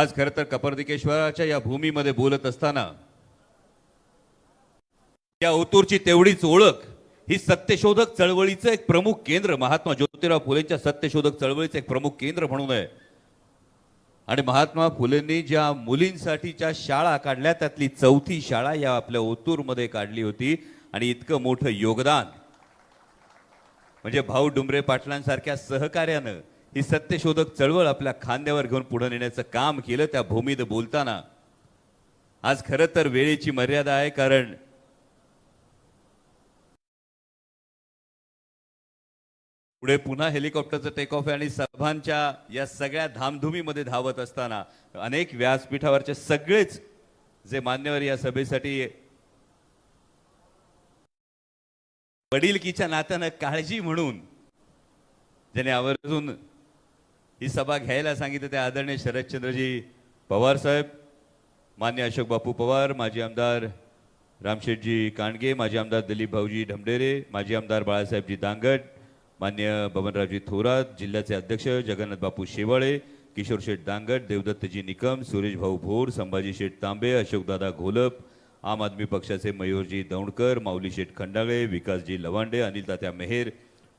आज खरं तर कपर्दिकेश्वराच्या या भूमीमध्ये बोलत असताना या ओतूरची तेवढीच ओळख ही सत्यशोधक चळवळीचं एक प्रमुख केंद्र. महात्मा ज्योतिराव फुलेंच्या सत्यशोधक चळवळीचं एक प्रमुख केंद्र म्हणून आहे आणि महात्मा फुलेंनी ज्या मुलींसाठीच्या शाळा काढल्या त्यातली चौथी शाळा या आपल्या ओतूरमध्ये काढली होती आणि इतकं मोठं योगदान. म्हणजे भाऊ डुंबरे पाटलांसारख्या सहकार्यानं ही सत्यशोधक चळवळ आपल्या खांद्यावर घेऊन पुढे नेण्याचं काम केलं त्या भूमीत बोलताना. आज खरं तर वेळेची मर्यादा आहे कारण पुढे पुन्हा हेलिकॉप्टरचं टेक ऑफ आहे आणि सभांच्या या सगळ्या धामधुमीमध्ये धावत असताना अनेक व्यासपीठावरचे सगळेच जे मान्यवर या सभेसाठी वडीलकीच्या नात्यानं काळजी म्हणून ज्याने आवर्जून ही सभा घ्यायला सांगितलं ते आदरणीय शरदचंद्रजी पवार साहेब मान्य अशोक बापू पवार माजी आमदार रामशेठजी कांडगे माजी आमदार दिलीप भाऊजी ढमडेरे माजी आमदार बाळासाहेबजी दांगट मान्य बबनरावजी थोरात जिल्ह्याचे अध्यक्ष जगन्नाथ बापू शेवाळे किशोर शेठ दांगट देवदत्तजी निकम सुरेश भाऊ भोर संभाजी शेठ तांबे अशोकदादा घोलप आम आदमी पक्षाचे मयूरजी दौंडकर माऊली शेठ खंडाळे विकासजी लवांडे अनिल तात्या मेहेर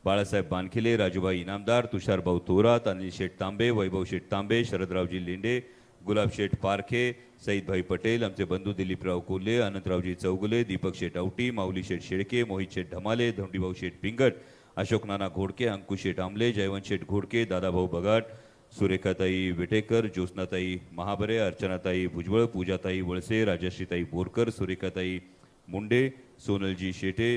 बाळासाहेब बानखिले राजूभाई इनामदार तुषारभाऊ थोरात अनिल शेठ तांबे वैभव शेठ तांबे शरदरावजी लेंडे गुलाब शेठ पारखे सईदभाई पटेल आमचे बंधू दिलीपराव कोल्हे अनंतरावजी चौगुले दीपक शेठ औटी माऊली शेठ शेळके मोहित शेठ ढमाले धोंडीभाऊ शेठ पिंगट अशोक नाना घोडके अंकुश शेठ आमले जयवंत शेठ घोडके दादाभाऊ बगाट सुरेखाताई विटेकर ज्योत्नाताई महाबरे अर्चनाताई भुजबळ पूजाताई वळसे राजश्रीताई बोरकर सुरेखाताई मुंडे सोनलजी शेटे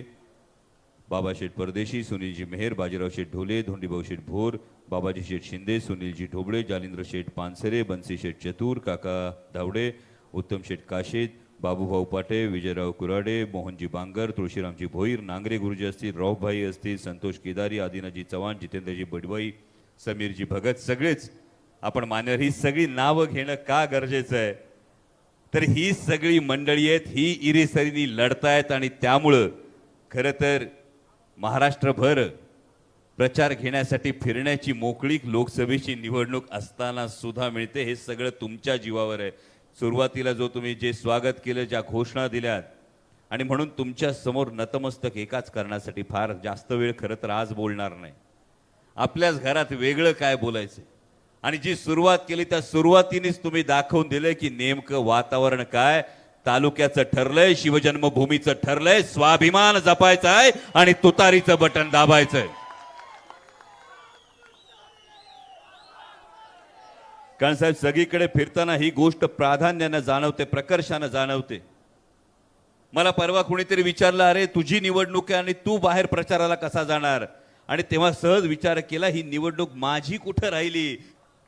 बाबा शेठ परदेशी सुनीलजी मेहेर बाजीराव शेठ ढोले धोंडीभाऊ शेठ भोर बाबाजी शेठ शिंदे सुनीलजी ढोबळे जालिंद्र शेठ पानसरे बन्सी शेठ चतुर काका धावडे उत्तम शेठ काशेत बाबूभाऊ पाटे विजयराव कुराडे मोहनजी बांगर तुळशीरामजी भोईर नांगरे गुरुजी असतील रावभाई असतील संतोष केदारी आदिनाजी चव्हाण जितेंद्रजी बडवाई समीरजी भगत सगळेच आपण मान्यवर ही सगळी नावं घेणं का गरजेचं आहे? तर ही सगळी मंडळी आहेत ही इरेसरीनी लढतायत आणि त्यामुळं खरं तर महाराष्ट्रभर प्रचार घेण्यासाठी फिरण्याची मोकळीक लोकसभेची निवडणूक असताना सुद्धा मिळते. हे सगळं तुमच्या जीवावर आहे. सुरुवातीला जो तुम्ही जे स्वागत केलं ज्या घोषणा दिल्यात आणि म्हणून तुमच्यासमोर नतमस्तक एकाच करण्यासाठी फार जास्त वेळ खरं तर आज बोलणार नाही. आपल्याच घरात वेगळं काय बोलायचं आणि जी सुरुवात केली त्या सुरुवातीनेच तुम्ही दाखवून दिलंय की नेमकं वातावरण काय तालुक्याचं ठरलंय शिवजन्मभूमीचं ठरलंय स्वाभिमान जपायचा आहे आणि तुतारीचं बटन दाबायचंय. कारण साहेब सगळीकडे फिरताना ही गोष्ट प्राधान्यानं जाणवते प्रकर्षानं जाणवते. मला परवा कुणीतरी विचारलं अरे तुझी निवडणूक आहे आणि तू बाहेर प्रचाराला कसा जाणार? आणि तेव्हा सहज विचार केला ही निवडणूक माझी कुठं राहिली?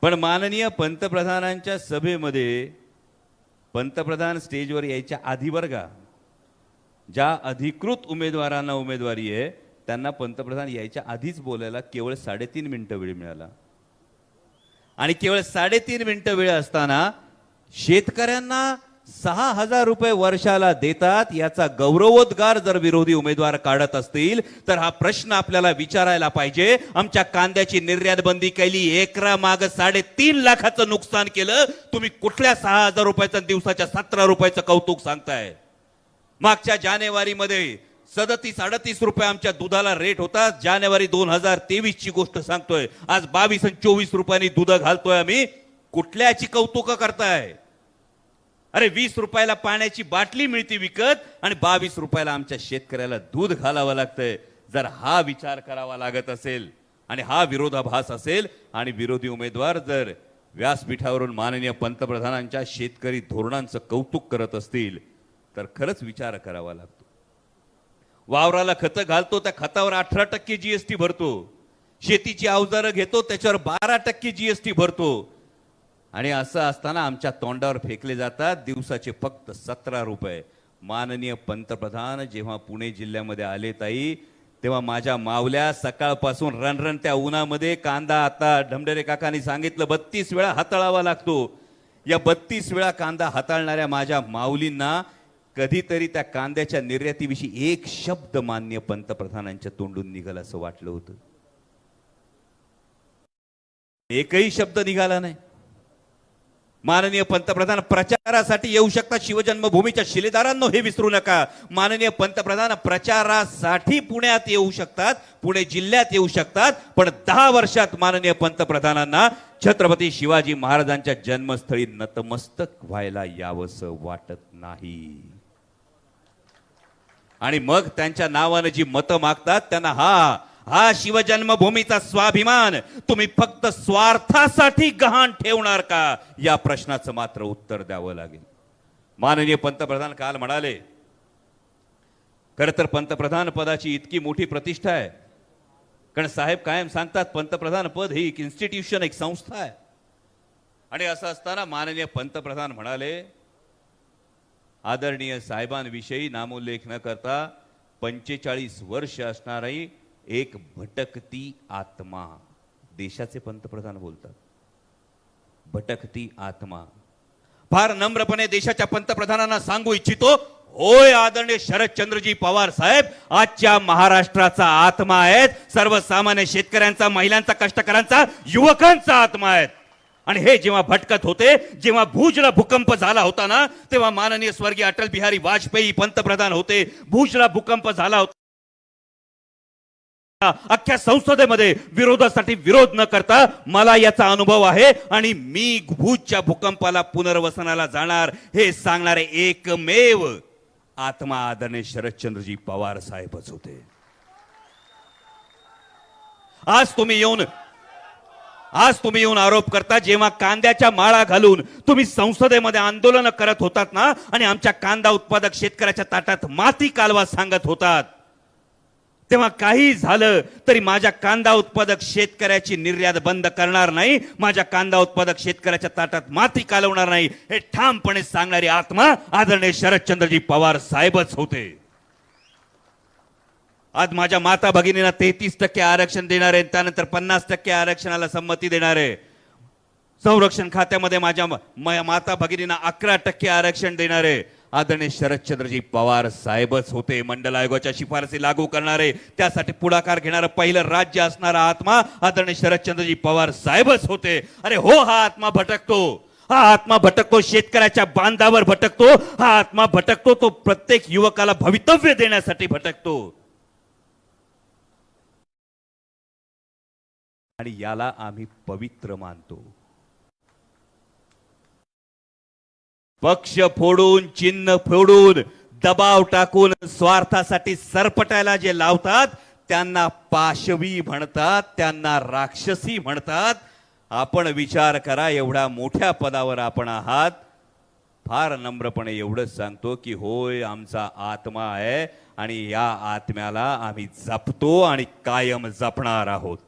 पण माननीय पंतप्रधानांच्या सभेमध्ये पंतप्रधान स्टेजवर यायच्या आधी बरं का ज्या अधिकृत उमेदवारांना उमेदवारी आहे त्यांना पंतप्रधान यायच्या आधीच बोलायला केवळ साडेतीन मिनिटं वेळ मिळाला. आणि केवळ साडेतीन मिनिटं वेळ असताना शेतकऱ्यांना सहा हजार रुपये वर्षाला देतात याचा गौरवोद्गार जर विरोधी उमेदवार काढत असतील तर हा प्रश्न आपल्याला विचारायला पाहिजे. आमच्या कांद्याची निर्यात बंदी केली एकरा माग साडेतीन लाखाचं नुकसान केलं. तुम्ही कुठल्या सहा हजार रुपयाचं दिवसाच्या सतरा रुपयाचं कौतुक सांगताय? मागच्या जानेवारीमध्ये सदतीस अडतीस रुपये आमच्या दुधाला रेट होता. जानेवारी दोन हजार तेवीस ची गोष्ट सांगतोय. आज बावीस आणि चोवीस रुपयांनी दूध घालतोय आम्ही. कुठल्याची कौतुक करताय? अरे वीस रुपयाला पाण्याची बाटली मिळते विकत आणि बावीस रुपयाला आमच्या शेतकऱ्याला दूध घालावं लागतंय. जर हा विचार करावा लागत असेल आणि हा विरोधाभास असेल आणि विरोधी उमेदवार जर व्यासपीठावरून माननीय पंतप्रधानांच्या शेतकरी धोरणांचं कौतुक करत असतील तर खरंच विचार करावा लागतो. वावराला खतं घालतो त्या खतावर अठरा टक्के जीएसटी भरतो. शेतीची अवजारं घेतो त्याच्यावर बारा टक्के जीएसटी भरतो. आणि असं असताना आमच्या तोंडावर फेकले जातात. दिवसाचे फक्त सतरा रुपये. माननीय पंतप्रधान जेव्हा पुणे जिल्ह्यामध्ये आले ताई तेव्हा माझ्या मावल्या सकाळपासून रणरण त्या उन्हामध्ये कांदा आता ढमढेरे काकांनी सांगितलं बत्तीस वेळा हाताळावा लागतो. या बत्तीस वेळा कांदा हाताळणाऱ्या माझ्या माऊलींना कधीतरी त्या कांद्याच्या निर्यातीविषयी एक शब्द मान्य पंतप्रधानांच्या तोंडून निघाल असं वाटलं होतं. एकही शब्द निघाला नाही. माननीय पंतप्रधान प्रचारासाठी येऊ शकतात शिवजन्मभूमीच्या शिलेदारांनो हे विसरू नका. माननीय पंतप्रधान प्रचारासाठी पुण्यात येऊ शकतात पुणे जिल्ह्यात येऊ शकतात पण दहा वर्षात माननीय पंतप्रधानांना छत्रपती शिवाजी महाराजांच्या जन्मस्थळी नतमस्तक व्हायला यावंसं वाटत नाही. आणि मग त्यांच्या नावानं जी मतं मागतात त्यांना हा हा शिवजन्मभूमीचा स्वाभिमान तुम्ही फक्त स्वार्थासाठी गहाण ठेवणार का? या प्रश्नाचं मात्र उत्तर द्यावं लागेल. माननीय पंतप्रधान काल म्हणाले खरं तर पंतप्रधान पदाची इतकी मोठी प्रतिष्ठा आहे. कारण साहेब कायम सांगतात पंतप्रधान पद ही एक इन्स्टिट्यूशन एक संस्था आहे. आणि असं असताना माननीय पंतप्रधान म्हणाले आदरणीय साहेबांविषयी नामोल्लेख न करता पंचेचाळीस वर्ष असणारी एक भटकती आत्मा देशाचे पंतप्रधान बोलतात. भटकती आत्मा. फार नम्रपणे देशाच्या पंतप्रधानांना सांगू इच्छितो होय आदरणीय शरदचंद्रजी पवार साहेब आजच्या महाराष्ट्राचा आत्मा आहेत सर्वसामान्य शेतकऱ्यांचा महिलांचा कष्टकऱ्यांचा युवकांचा आत्मा आहेत. आणि हे जेव्हा भटकत होते जेव्हा भुजला भूकंप झाला होता ना तेव्हा माननीय स्वर्गीय अटल बिहारी वाजपेयी पंतप्रधान होते. भुजला भूकंप झाला होता. अख्ख्या संसदेमध्ये विरोधासाठी विरोध न करता मला याचा अनुभव आहे आणि मी भूजच्या भूकंपाला पुनर्वसनाला जाणार हे सांगणारे एकमेव आत्मा आदरणीय शरदचंद्रजी पवार साहेबच होते. आज तुम्ही येऊन आज तुम्ही येऊन आरोप करता जेव्हा कांद्याच्या माळा घालून तुम्ही संसदेमध्ये आंदोलन करत होतात ना आणि आमच्या कांदा उत्पादक शेतकऱ्याच्या ताटात माती कालवा सांगत होतात तेव्हा काही झालं तरी माझ्या कांदा उत्पादक शेतकऱ्याची निर्यात बंद करणार नाही माझ्या कांदा उत्पादक शेतकऱ्याच्या ताटात माती कालवणार नाही. हे ठामपणे सांगणारी आत्मा आदरणीय शरदचंद्रजी पवार साहेबच होते. आज माझ्या माता भगिनींना तेहतीस टक्के आरक्षण देणार आहे त्यानंतर पन्नास टक्के आरक्षणाला संमती देणार. आहे संरक्षण खात्यामध्ये माझ्या माता भगिनींना अकरा टक्के आरक्षण देणार. आहे आदरणीय शरदचंद्रजी पवार साहेबच होते. मंडल आयोगाच्या शिफारसी लागू करणारे. त्यासाठी पुढाकार घेणारं पहिलं राज्य असणारा आत्मा आदरणीय शरदचंद्रजी पवार साहेबच होते. अरे हो हा आत्मा भटकतो. हा आत्मा भटकतो शेतकऱ्याच्या बांधावर भटकतो. हा आत्मा भटकतो तो प्रत्येक युवकाला भवितव्य देण्यासाठी भटकतो. आणि याला आम्ही पवित्र मानतो. पक्ष फोडून चिन्ह फोडून दबाव टाकून स्वार्थासाठी सरपटायला जे लावतात त्यांना पाशवी म्हणतात त्यांना राक्षसी म्हणतात. आपण विचार करा एवढ्या मोठ्या पदावर आपण आहात. फार नम्रपणे एवढंच सांगतो की होय आमचा आत्मा आहे आणि या आत्म्याला आम्ही जपतो आणि कायम जपणार आहोत.